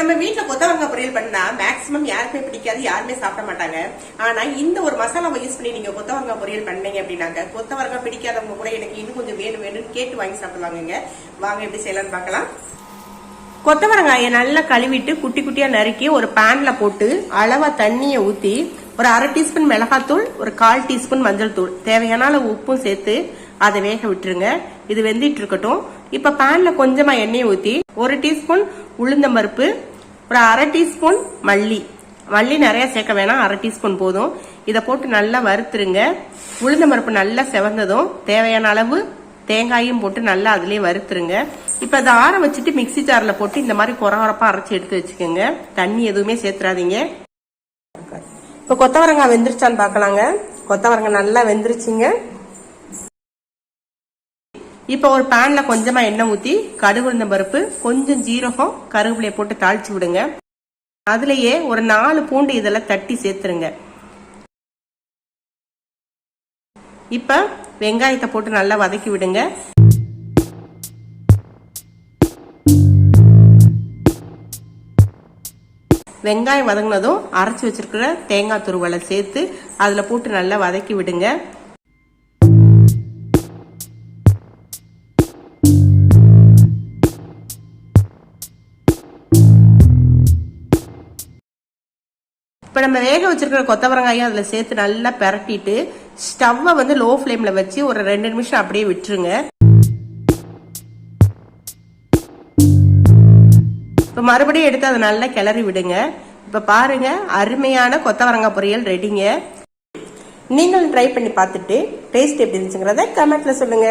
நம்ம வீட்டுல கொத்தவரங்காய் பொரியல் பண்ணா மேக்ஸிமம் யாருக்குமே பிடிக்காது யாருமே சாப்பிட மாட்டாங்க. ஆனா இந்த ஒரு மசாலாவை யூஸ் பண்ணி நீங்க கொத்தவரங்காய் பொரியல் பண்ணீங்க அப்படின்னாங்க கொத்தவரங்காய் பிடிக்காதவங்க கூட எனக்கு இன்னும் கொஞ்சம் வேணும் வேணும்னு கேட்டு வாங்கி சாப்பிடுவாங்க வாங்க எப்படி செய்யலாம்னு பார்க்கலாம். கொத்தவரங்காயை நல்லா கழுவிட்டு குட்டி குட்டியா நறுக்கி ஒரு பேன்ல போட்டு அளவா தண்ணியை ஊத்தி ஒரு அரை டீஸ்பூன் மிளகாத்தூள் ஒரு கால் டீஸ்பூன் மஞ்சள் தூள். தேவையான அளவு உப்பும் சேர்த்து அதை வேக விட்டுருங்க. இது வெந்திட்டு இருக்கட்டும். இப்ப பேன்ல கொஞ்சமா எண்ணெயை ஊத்தி ஒரு டீஸ்பூன் உளுந்தம்பருப்பு ஒரு அரை டீஸ்பூன் மல்லி. மல்லி நிறைய சேர்க்க வேணாம். அரை டீஸ்பூன் போதும். இதை போட்டு நல்லா வறுத்துருங்க. உளுந்தம்பருப்பு நல்லா செவந்ததும். தேவையான அளவு தேங்காயும் போட்டு நல்லா அதுலேயே வறுத்துருங்க. இப்போ அதை ஆற வச்சுட்டு மிக்ஸி ஜாரில் போட்டு இந்த மாதிரி குறகுறப்பா அரைச்சி எடுத்து வச்சுக்கோங்க. தண்ணி எதுவுமே சேர்த்துறாதீங்க. இப்போ கொத்தவரங்காய் வெந்துருச்சான்னு பார்க்கலாங்க கொத்தவரங்காய் நல்லா வெந்துருச்சுங்க. இப்போ ஒரு பேன்ல கொஞ்சமா எண்ணெய் ஊத்தி கடுகு உளுந்த பருப்பு கொஞ்சம் ஜீரகம் கருவேப்பிலையை போட்டு தாளிச்சு விடுங்க. அதுலயே ஒரு நாலு பூண்டு இதெல்லாம் தட்டி சேர்த்துருங்க. இப்ப வெங்காயத்தை போட்டு நல்லா வதக்கி விடுங்க. வெங்காயம் வதங்கினதும் அரைச்சி வச்சிருக்கிற தேங்காய் துருவலை சேர்த்து அதுல போட்டு நல்லா வதக்கி விடுங்க. இப்போ நம்ம வேக வச்சிருக்கிற கொத்தவரங்காயும் அதில் சேர்த்து நல்லா பரட்டிட்டு ஸ்டவ்வை வந்து லோ ஃப்ளேமில் வச்சு ஒரு ரெண்டு நிமிஷம் அப்படியே விட்டுருங்க. இப்போ மறுபடியும் எடுத்து அதை நல்லா கிளறி விடுங்க. இப்போ பாருங்க அருமையான கொத்தவரங்காய் பொரியல் ரெடிங்க. நீங்களும் ட்ரை பண்ணி பார்த்துட்டு டேஸ்ட் எப்படி இருந்துச்சுங்கிறத கமெண்ட்ல சொல்லுங்க.